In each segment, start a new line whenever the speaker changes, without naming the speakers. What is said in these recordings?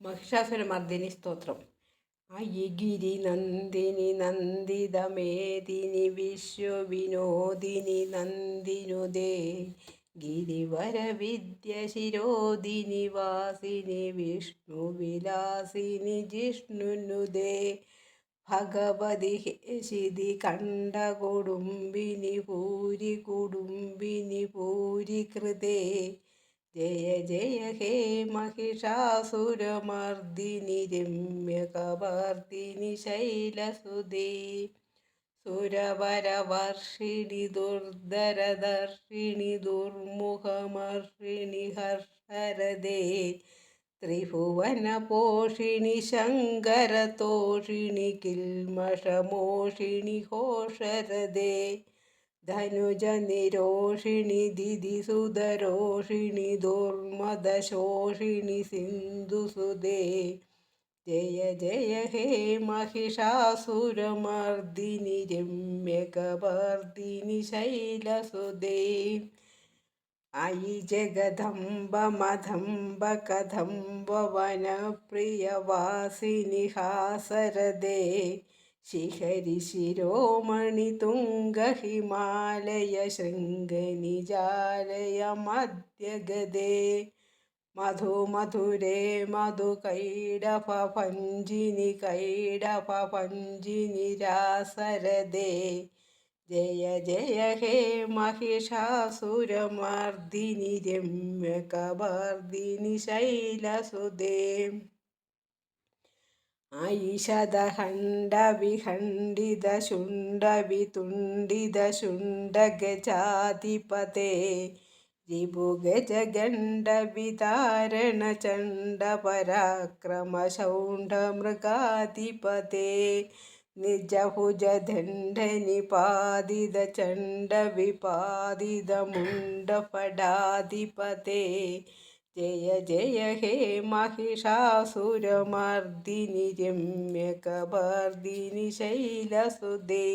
മഹിഷാസുരമർദ്ദിനി സ്തോത്രം. അയിഗിരി നന്ദിനി നന്ദിതമേദിനി വിശ്വവിനോദിനി നന്ദിനുദേ ഗിരിവര വിദ്യ ശിരോദിനി വാസിനി വിഷ്ണുവിലാസിനി ജിഷ്ണുനുദേ ഭഗവതി ശിതി കണ്ട കുടുംബിനി പൂരി കുടുംബിനി പൂരി കൃതേ. ജയ ജയ ഹേ महिषासुरमर्दिनि രമ്യകവർദിനി ശൈലസുതേ സുരവരവർഷിണി ദുർധരദർഷിണി ദുർമുഖമർഷിണി ഹർഷരദേ ത്രിഭുവനപോഷിണി ശങ്കരതോഷിണി ധനുജ നിരോഷിണി ദിതി സുതരോഷിണി ദുർമദശോഷിണി സിന്ധുസുദേ ജയ ജയ ഹേ മഹിഷാസുരമർദിനി രമ്യകവർദിനി ശൈലസുദേ അയി ജഗദംബ മധംബ കഥംബ വനപ്രിയവാസിനി ഹാസരദേ. ശിഖരി ശിരോമണി തുംഗഹിമാലയ ശൃംഗനിജാലയ മധ്യഗതേ മധു മധുരേ മധു കൈടഭ പഞ്ചിനി കൈടഭ പഞ്ചിനി രാസരദേ ജയ ജയ ഹേ മഹിഷാസുരമർദിനി രമ്യ കബർദിനി ശൈലസുദേ ഐഷദഖണ്ഡവിഖണ്ഡിതശുണ്ഡവിതുണ്ഡിതശുണ്ഡഗജാധിപതേ രിപുഗജഗണ്ഡവിതാരണചണ്ഡപരാക്രമശൗണ്ഡമൃഗാധിപതേ നിജഭുജദണ്ഡനിപാതിതചണ്ഡവിപാതിതമുണ്ടപടാധിപതേ. ജയ ജയ ഹേ മഹിഷാസുരമർദിനി രമ്യകബർദിനി ശൈലസുദേ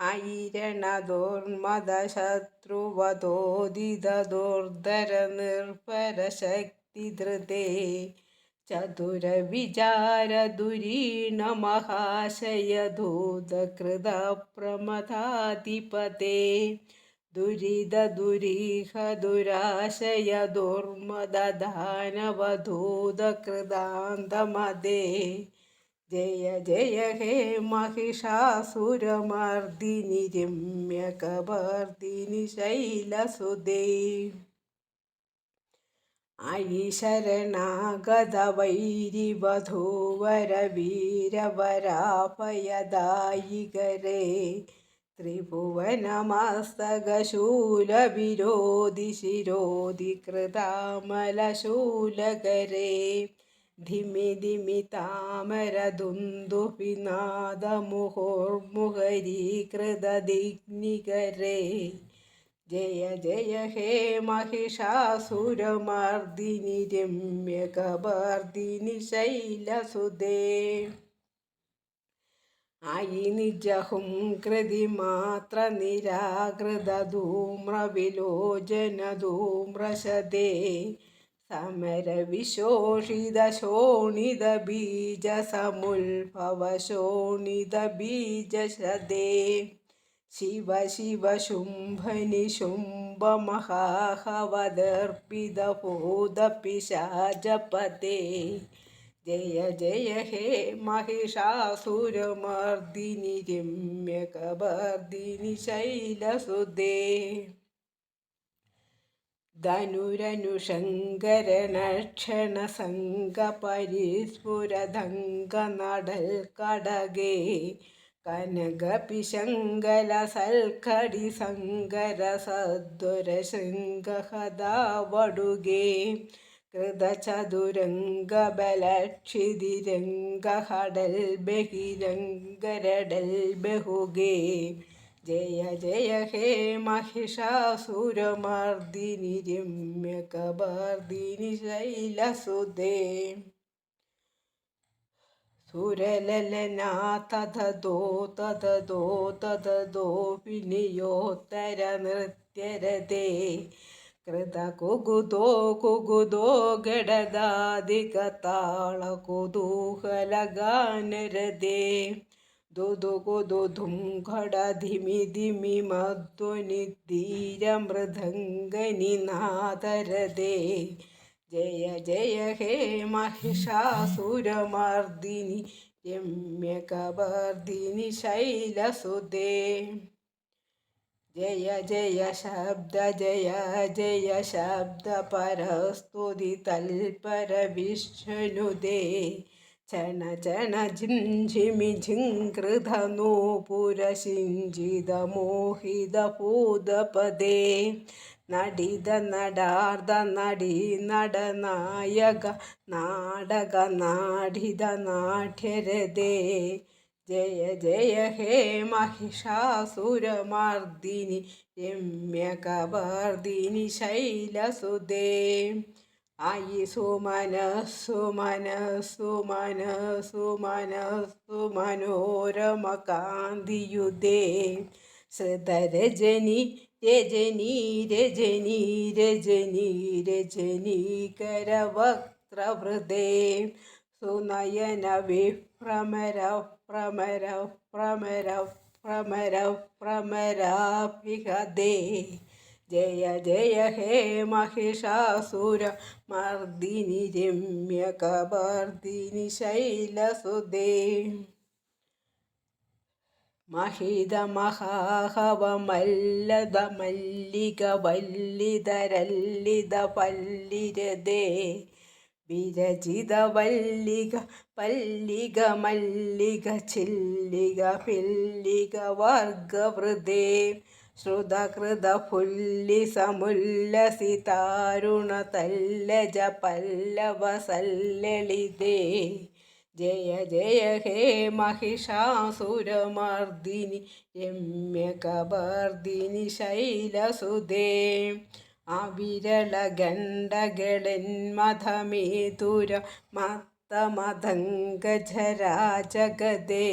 ഐരണദോർമദശത്രുവതോദിതദോർധര നിർഭരശക്തിധൃതേ ചതുരവിചാരദുരീണമഹാശയദൂതകൃതപ്രമഥാധിപതേ ദുരിത ദുരീഹ ദുരാശയ ദുർമദ ദാനവധൂതകൃതാന്തമദേ ജയ ജയ ഹേ മഹിഷാസുരമർദിനി രമ്യകവർദിനി ശൈലസുദേ അയിശരണാഗതവൈരിവധൂവരവീരവരാഭയദായികരേ ത്രിഭുവനമസ്തകശൂലവിരോധി ശിരോധി കൃതാമലശൂലകരേ ധിമി ധിമി താമരദുന്ദുപിനാദമുഹോർമുഹരീകൃതദിഗ്നികരേ ജയ ജയ ഹേ മഹിഷാസുരമർദിനി രമ്യകബർദിനി ശൈലസുദേ അയി നിജഹും കൃതിമാത്ര നിരാകൃതധൂമ്രവിലോചനധൂമ്രശതേ. ബീജശതേ ശിവ ശിവ ശുംഭനി ശുംഭമഹാഹവദർപ്പിതഭൂതപിശാചപതേ. ജയ ജയ ഹേ മഹിഷാസുരമർദിനി രമ്യകബർദിനി ശൈലസുദേ ധനുരനുശങ്കരനക്ഷണസംഗപരിസ്ഫുരധങ്കനടൽ കടകേ കനകപിശങ്കലസൽക്കടി സങ്കരസദ്വരശൃംഗഹദാ വടുകേ കൃതചതുരംഗബലക്ഷിതിരംഗഹടൽ ബഹിരംഗരടൽ ബഹുഗേ ജയ ജയ ഹേ महिषासुरमर्दिनि രമ്യകവർദിനി ശൈലസുതേ സുരലലനാഥതോ തതതോ തതതോ വിനിയോത്തര നൃത്യരതേ ಕೃತ ಕುಗುದೋ ಕುಗುದೋ ಗಡದಾಧಿಕ ತಾಳ ಕುತೂಹಲ ಗಾನರದೆ ದುದುಗುದುಧುಂ ಘಡ ಧಿಮಿ ಧಿಮಿ ಮಧ್ವನಿ ಧೀರ ಮೃದಂಗನಿ ನಾದರದೆ ಜಯ ಜಯ ಹೇ ಮಹಿಷಾಸುರಮರ್ದಿನಿ ರಮ್ಯಕಬರ್ದಿನಿ ಶೈಲಸುದೇ ജയ ജയ ശബ്ദ ജയ ജയ ശബ്ദ പരസ്തുതി തൽപര വിഷ്ണുദേ ചണ ചണ ജിംജിമി ജിങ്കൃത നൂപുര സിഞ്ചിത മോഹിത ഭൂതപദേ. നടിത നടാർദ്ധ നടി നടനായക നാടക നാടിത നാട്യരതേ. ജയ ജയ ഹേ മഹിഷാസുരമർദ്ദിനി രമ്യകർദ്ദിനി ശൈലസുദേ ആയി സുമന സുമന സുമന സുമന സുമനോരമ കാന്തിയുദേ ശ്രുതരജനി രജനി രജനി രജനി രജനീകരവക്ത്രവൃതേ സുനയന വിഭ്രമര പ്രമര പ്രമര പ്രമര പ്രമരാഭിഹദേ ജയ ജയ ഹേ മഹിഷാസുര മർദിനി രമ്യ കബർദിനി ശൈലസുദേ മഹിത മഹാഹവമല്ലത മല്ലിക വല്ലിതരല്ലിത പല്ലിരതേ. വിരചിത വല്ലിക പല്ലിക മല്ലിക ചില്ലിക പില്ലിക വർഗവൃതേ. ശ്രുതകൃത പുല്ലി സമുല്ലസി താരുണ തല്ലജ പല്ലവ സല്ലളിതേ. ജയ ജയ ഹേ മഹിഷാസുരമർദിനി രമ്യകബർദിനി ശൈലസുദേ അവിരളഗണ്ഡകളെന്മധമേതുര മത്തമതങ്കജരാജഗദേ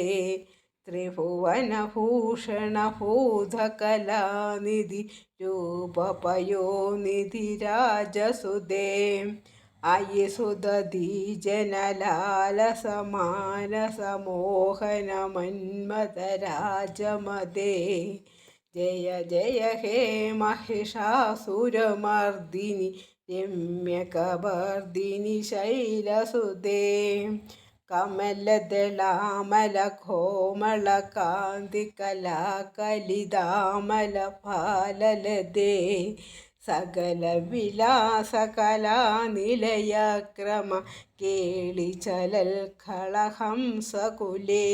ത്രിഭുവനഭൂഷണഭൂതകലാനിധി രൂപപയോനിധി രാജസുദേ അയി സുദീ ജനലാലസമാനസമോഹനമന്മതരാജമദേ ജയ ജയ ഹേ മഹിഷാസുരമർദിനി രമ്യകബർദിനി ശൈലസുദേ കമലദളാമല കോമള കാന്തി കലാകലിതാമല പാലലദേ സകല വിലാസ കലാനിലയക്രമ കേളി ചലൽ കളഹംസകുലേ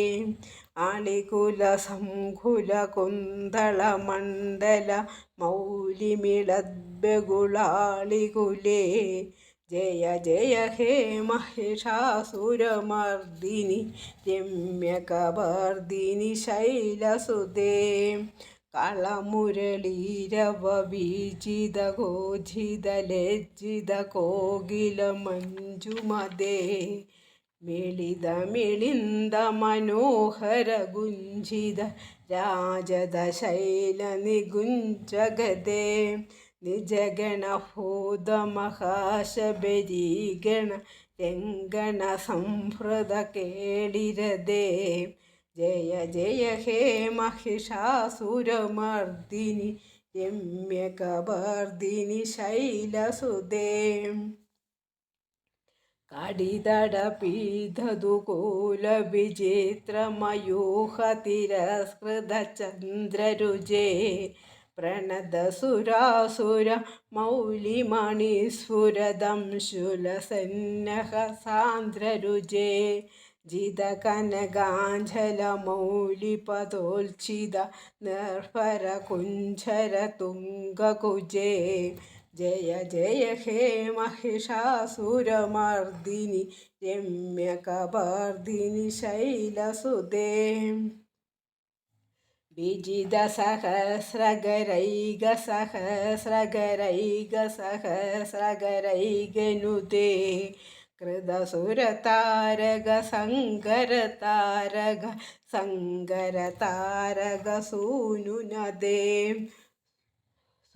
ആളികുല സംഘുല കുന്തള മണ്ഡല മൗലിമിളദ്ബഗുളാളികുലേ. ജയ ജയ ഹേ മഹിഷാസുരമർദിനി രമ്യകവർദിനി ശൈലസുദേ കളമുരളീരവ വീജിത ഗോജിത ലജ്ജിത കോകില മഞ്ജുമതേ. മിളിതമിളിന്ത മനോഹര ഗുഞ്ചിത രാജദശൈല നികുഞ്ചഗതേ നിജഗണഭൂത മഹാശബരീഗണ രംഗണ സംഹൃത കേളിരതേ ജയ ജയ ഹേ മഹിഷാസുരമർദിനി രമ്യകവർദിനി ശൈലസുദേം കടിതടപീതദുകൂലവിചിത്രമയൂഹതിരസ്കൃതചന്ദ്രരുജേ പ്രണതസുരാസുര മൗലിമണിസ്ഫുരദംശുലസന്നഹ സാന്ദ്രരുജേ ജിതകനകാഞ്ജലമൗലിപദോൽച്ചിത നിർഭരകുഞ്ചരതുംഗകുജേ ജയ ജയ ഹേ महिषासुरमर्दिनि രമ്യകബർദിനി ശൈലസുദേ വിജിതസഹസ്രഗരൈകസഹസ്രഗരൈകസഹസ്രഗരൈകനുദേ കൃതസുരതാരക സങ്കരതാരക സങ്കരതാരക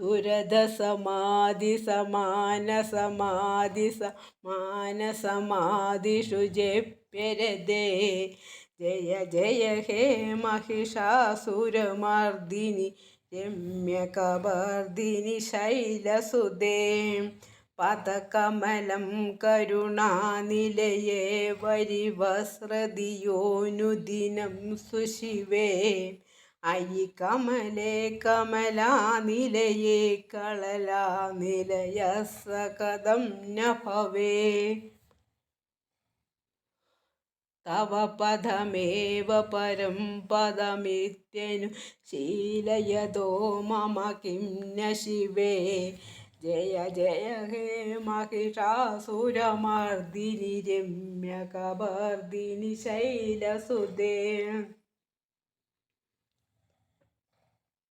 സുരതസമാധി സമാന സമാധി സമാന സമാധിഷു ജപ്യരതേ. ജയ ജയ ഹേ മഹിഷാസുരമർദിനി രമ്യകബർദിനി ശൈലസുദേ പതകമലം കരുണാനിലയേ വരിവസ്രതിയോനുദിനം സുശിവേ. അയി കമലേ കമലാ നിലയേ കളലാ നിലയ സകദം നഭവേ. തവ പദമേവ പരം പദമിത്യനു ശീലയതോ മമ കിം ന ശിവേ. ജയ ജയ ഹേ മഹിഷാസുരമർദിനി രമ്യ കബർദിനി ശൈലസുദേ